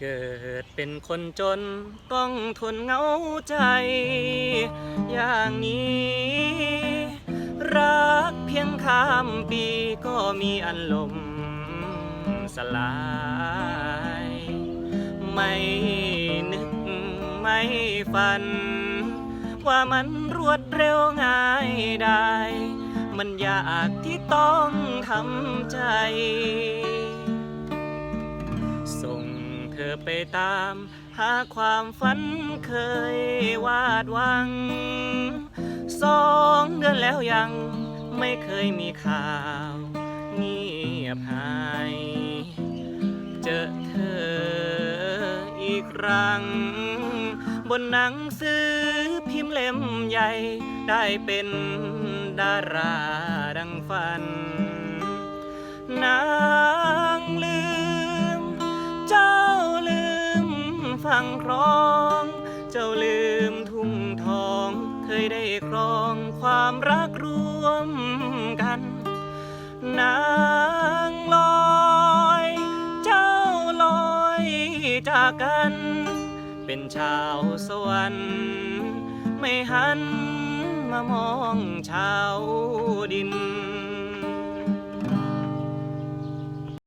เกิดเป็นคนจนต้องทนเหงาใจ อย่างนี้ รักเพียงข้ามปีก็มีอันลมสลาย ไม่นึกไม่ฝัน ว่ามันรวดเร็วง่ายได้ มันยากที่ต้องทำใจ ส่ง เธอไปตาม หาความฝันเคยวาดหวัง สองเดือนแล้วยังไม่เคยมีข่าวเงียบหาย เจอเธออีกครั้ง บนหนังสือพิมพ์เล่มใหญ่ได้เป็นดาราดังฝัน ฟังครอง เจ้าลืมทุ่งทอง เคยได้ครองความรักรวมกัน นางลอย เจ้าลอยจากกัน เป็นชาวสวรรค์ ไม่หันมามองชาวดิน